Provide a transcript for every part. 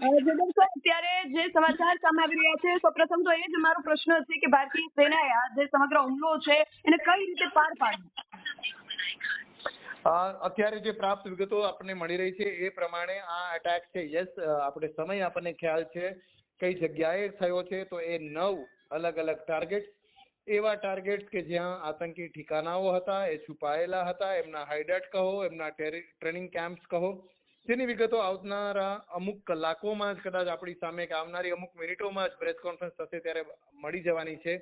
અત્યારે જે સમાચાર સામે આવી રહ્યા છે સૌપ્રથમ તો એ જ મારો પ્રશ્ન છે કે ભારતીય સેનાએ આ જે સમગ્ર હુમલો છે, એને કઈ રીતે પાર પાડ્યો? અત્યારે જે પ્રાપ્ત વિગતો આપણને મળી રહી છે, એ પ્રમાણે આ અટેક છે યસ આપણે સમય આપણને ખ્યાલ છે, કઈ જગ્યાએ થયો છે, તો એ નવ અલગ અલગ ટાર્ગેટ એવા ટાર્ગેટ કે જ્યાં આતંકી ઠિકાનાઓ હતા, એ છુપાયેલા હતા, એમના હાઇડેટ કહો, એમના ટ્રેનિંગ કેમ્પ્સ કહો જેની વિગતો આવનારા અમુક કલાકોમાં જ કદાચ આપણી સામે કે આવનારી અમુક મિનિટોમાં જ પ્રેસ કોન્ફરન્સ થશે ત્યારે મળી જવાની છે.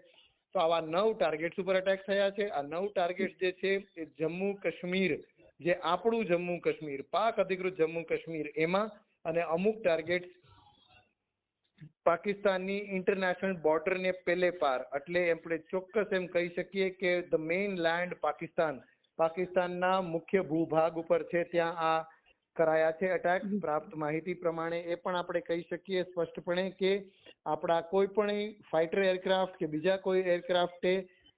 તો આવા નવ ટાર્ગેટ્સ ઉપર અટેક થયા છે. આ નવ ટાર્ગેટ જે છે એ જમ્મુ કાશ્મીર, જે આપણું જમ્મુ કાશ્મીર, પાક અધિકૃત જમ્મુ કાશ્મીર એમાં અને અમુક ટાર્ગેટ પાકિસ્તાનની ઇન્ટરનેશનલ બોર્ડરને પેલે પાર. એટલે આપણે ચોક્કસ એમ કહી શકીએ કે ધ મેઇન લેન્ડ પાકિસ્તાન, પાકિસ્તાનના મુખ્ય ભૂભાગ ઉપર છે. ત્યાં આ કરાયા છે અટેક પ્રાપ્ત માહિતી પ્રમાણે એ પણ આપણે કહી શકીએ સ્પષ્ટપણે કે આપણા કોઈ પણ ફાઇટર એરક્રાફ્ટ કે બીજા કોઈ એરક્રાફ્ટે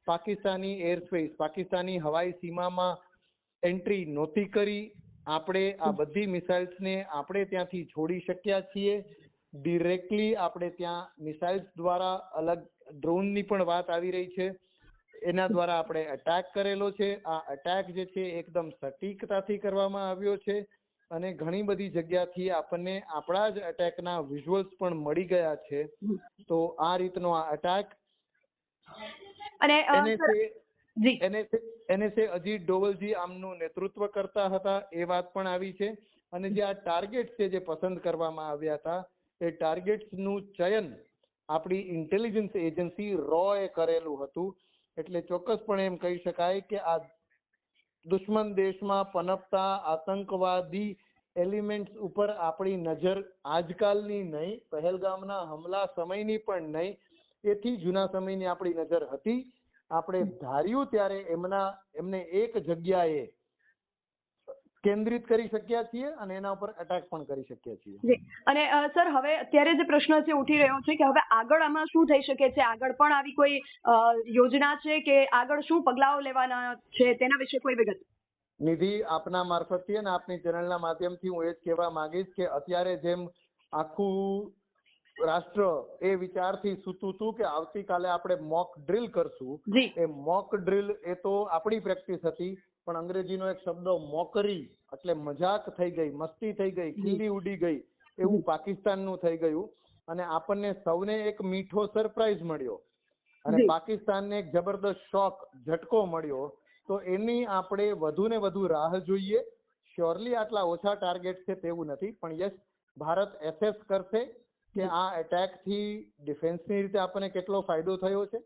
પાકિસ્તાની એરસ્પેસ પાકિસ્તાની હવાઈ સીમામાં એન્ટ્રી નહોતી કરી. આપણે આ બધી મિસાઇલ્સને આપણે ત્યાંથી છોડી શક્યા છીએ. ડિરેક્ટલી આપણે ત્યાં મિસાઇલ્સ દ્વારા અલગ ડ્રોનની પણ વાત આવી રહી છે. એના દ્વારા આપણે અટેક કરેલો છે. આ અટેક જે છે એકદમ સટીકતાથી કરવામાં આવ્યો છે. અને ઘણી બધી જગ્યાથી આપણને આપણા જ અટેકના વિઝ્યુઅલ્સ પણ મળી ગયા છે. તો આ રીતનો આ અટેક અને એનએસએ અજીત ડોવલજી આમનું નેતૃત્વ કરતા હતા એ વાત પણ આવી છે. અને જે આ ટાર્ગેટ છે જે પસંદ કરવામાં આવ્યા હતા એ ટાર્ગેટ્સનું ચયન આપણી ઇન્ટેલિજન્સ એજન્સી રોએ કરેલું હતું. એટલે ચોક્કસપણે એમ કહી શકાય કે આ દુશ્મન દેશમાં પનપતા આતંકવાદી એલિમેન્ટ્સ ઉપર આપણી નજર આજકાલની નહીં, પહેલગામના હમલા સમયની પણ નહીં. એથી જૂના સમયની આપણી નજર હતી. આપણે ધાર્યું ત્યારે એમના, એમને એક જગ્યાએ કેન્દ્રિત કરી શક્યા છીએ અને એના ઉપર અટેક પણ કરી શક્યા છીએ. અને સર હવે અત્યારે જે પ્રશ્ન છે ઉઠી રહ્યો છે કે હવે આગળ આમાં શું થઈ શકે છે? આગળ પણ આવી કોઈ યોજના છે કે આગળ શું પગલાઓ લેવાના છે? તેના વિશે કોઈ વિગત? નિધિ આપના મારફતથી અને આપની ચેનલના માધ્યમથી હું એ જ કહેવા માંગીશ કે અત્યારે જેમ આખું રાષ્ટ્ર એ વિચારથી સૂતું હતું કે આવતીકાલે આપણે મોક ડ્રિલ કરશું એ મોક ડ્રિલ એ તો આપણી પ્રેક્ટિસ હતી. પણ અંગ્રેજીનો એક શબ્દ મોકરી એટલે મજાક થઈ ગઈ મસ્તી થઈ ગઈ ખીલી ઉડી ગઈ એવું પાકિસ્તાનનું થઈ ગયું. અને આપણને સૌને એક મીઠો સરપ્રાઈઝ મળ્યો. અને. પાકિસ્તાનને એક જબરદસ્ત શોક ઝટકો મળ્યો. તો એની આપણે વધુ ને વધુ રાહ જોઈએ. શ્યોરલી આટલા ઓછા ટાર્ગેટ છે તેવું નથી. પણ યસ ભારત એસેસ કરશે કે આ એટેકથી ડિફેન્સની રીતે આપણને કેટલો ફાયદો થયો છે?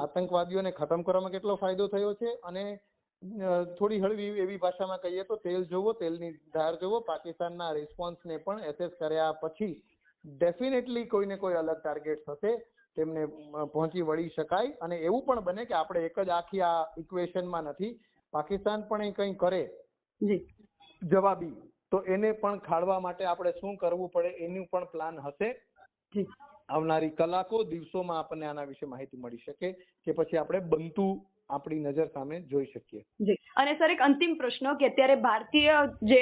આતંકવાદીઓને ખતમ કરવામાં કેટલો ફાયદો થયો છે? અને થોડી હળવી એવી ભાષામાં કહીએ તો તેલ જોવો તેલની ધાર જોવો. પાકિસ્તાનના રિસ્પોન્સને પણ એસેસ કર્યા પછી ડેફિનેટલી કોઈને કોઈ અલગ ટાર્ગેટ થશે તેમને પહોંચી વળી શકાય. અને એવું પણ બને કે આપણે એક જ આખી આ ઇક્વેશનમાં નથી. પાકિસ્તાન પણ એ કંઈ કરે. જવાબી. તો એને પણ ખાળવા માટે આપણે શું કરવું પડે એનું પણ પ્લાન હશે. આવનારી કલાકો દિવસોમાં આપણને આના વિશે માહિતી મળી શકે કે પછી આપણે બનતું આપણી નજર સામે જોઈ શકીએ. અને સર એક અંતિમ પ્રશ્ન કે અત્યારે ભારતીય જે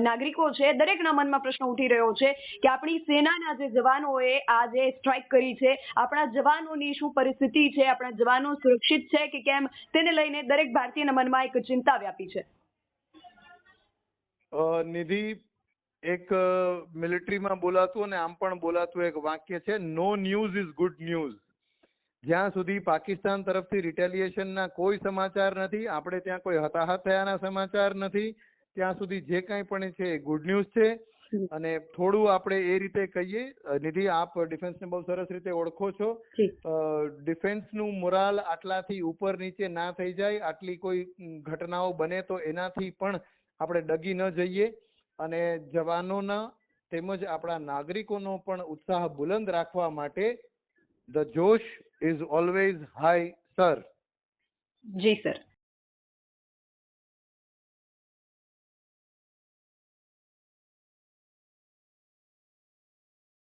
નાગરિકો છે દરેકના મનમાં પ્રશ્ન ઉઠી રહ્યો છે કે આપણી સેનાના જે જવાનોએ આ જે સ્ટ્રાઇક કરી છે આપણા જવાનોની શું પરિસ્થિતિ છે આપણા જવાનો સુરક્ષિત છે કે કેમ તેને લઈને દરેક ભારતીયના મનમાં એક ચિંતા વ્યાપી છે. નિધિ એક મિલિટરીમાં બોલાતું અને આમ પણ બોલાતું એક વાક્ય છે no news is good news જ્યાં સુધી પાકિસ્તાન તરફથી રિટેલિએશનના કોઈ સમાચાર નથી આપણે ત્યાં કોઈ હતાહત થયાના સમાચાર નથી ત્યાં સુધી જે કાંઈ પણ છે એ ગુડ ન્યૂઝ છે. અને થોડું આપણે એ રીતે કહીએ નિધિ આપ ડિફેન્સને બહુ સરસ રીતે ઓળખો છો. ડિફેન્સનું મોરાલ આટલાથી ઉપર નીચે ના થઈ જાય આટલી કોઈ ઘટનાઓ બને તો એનાથી પણ આપણે ડગી ન જઈએ. અને જવાનોના તેમજ આપણા નાગરિકોનો પણ ઉત્સાહ બુલંદ રાખવા માટે The Josh is always high, sir. जी सर